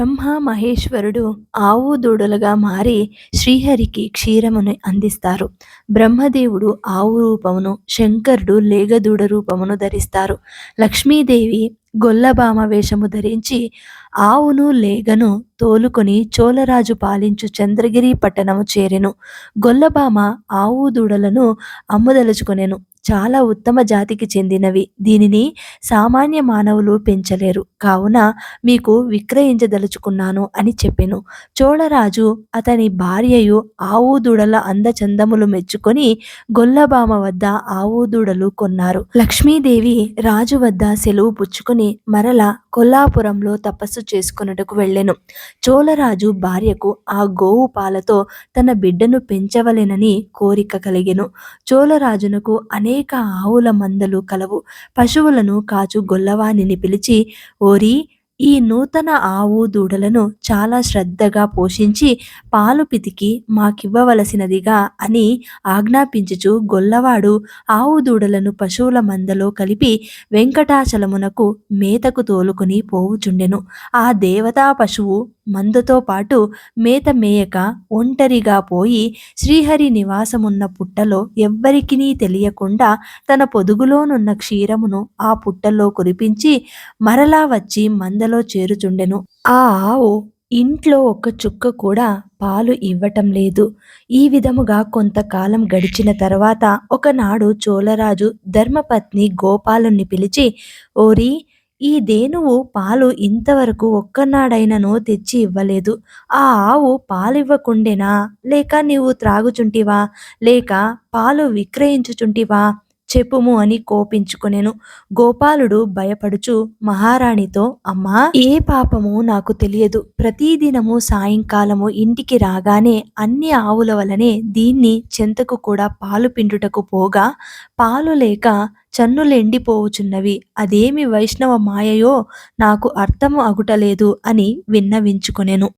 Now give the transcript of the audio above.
బ్రహ్మ మహేశ్వరుడు ఆవు దూడలుగా మారి శ్రీహరికి క్షీరమును అందిస్తారు. బ్రహ్మదేవుడు ఆవు రూపమును శంకరుడు లేగదూడ రూపమును ధరిస్తారు. లక్ష్మీదేవి గొల్లభామ వేషము ధరించి ఆవును లేగను తోలుకొని చోళరాజు పాలించు చంద్రగిరి పట్టణము చేరెను. గొల్లభామ ఆవు దూడలను అమ్ముదలుచుకొనెను. చాలా ఉత్తమ జాతికి చెందినవి. దీనిని సామాన్య మానవులు పెంచలేరు. కావున మీకు విక్రయించదలుచుకున్నాను అని చెప్పెను. చోళరాజు అతని భార్యయు ఆవు దూడల అందచందములు మెచ్చుకొని గొల్లభామ వద్ద ఆవు దూడలు కొన్నారు. లక్ష్మీదేవి రాజు వద్ద సెలవు పుచ్చుకొని మరల కొల్లాపురంలో తపస్సు చేసుకొనుటకు వెళ్ళెను. చోళరాజు భార్యకు ఆ గోవు పాలతో తన బిడ్డను పెంచవలెనని కోరిక కలిగెను. చోళరాజునకు అనేక ఆవుల మందలు కలవు. పశువులను కాచు గొల్లవానిని పిలిచి ఓరి ఈ నూతన ఆవు దూడలను చాలా శ్రద్ధగా పోషించి పాలు పితికి మాకివ్వవలసినదిగా అని ఆజ్ఞాపించుచు గొల్లవాడు ఆవు దూడలను పశువుల మందలో కలిపి వెంకటాచలమునకు మేతకు తోలుకొని పోవుచుండెను. ఆ దేవతా పశువు మందుతో పాటు మేత మేయక ఒంటరిగా పోయి శ్రీహరి నివాసమున్న పుట్టలో ఎవ్వరికినీ తెలియకుండా తన పొదుగులోనున్న క్షీరమును ఆ పుట్టలో కురిపించి మరలా వచ్చి మందలో చేరుచుండెను. ఆ ఆవు ఇంట్లో ఒక్క చుక్క కూడా పాలు ఇవ్వటం లేదు. ఈ విధముగా కొంతకాలం గడిచిన తర్వాత ఒకనాడు చోళరాజు ధర్మపత్ని గోపాలుని పిలిచి ఓరి ఈ దేనువు పాలు ఇంతవరకు ఒక్కనాడైనను తెచ్చి ఇవ్వలేదు. ఆ ఆవు పాలివ్వకుండెనా? లేక నీవు త్రాగుచుంటివా? లేక పాలు విక్రయించుచుంటివా? చెప్పుము అని కోపించుకొనెను. గోపాలుడు భయపడుచు మహారాణితో అమ్మా ఏ పాపము నాకు తెలియదు. ప్రతిదినము సాయంకాలము ఇంటికి రాగానే అన్ని ఆవుల వలనే దీన్ని చెంతకు కూడా పాలు పిండుటకు పోగా పాలు లేక చన్నులు ఎండిపోవుచున్నవి అదేమి వైష్ణవ మాయయో నాకు అర్థము అగుటలేదు అని విన్నవించుకొనెను.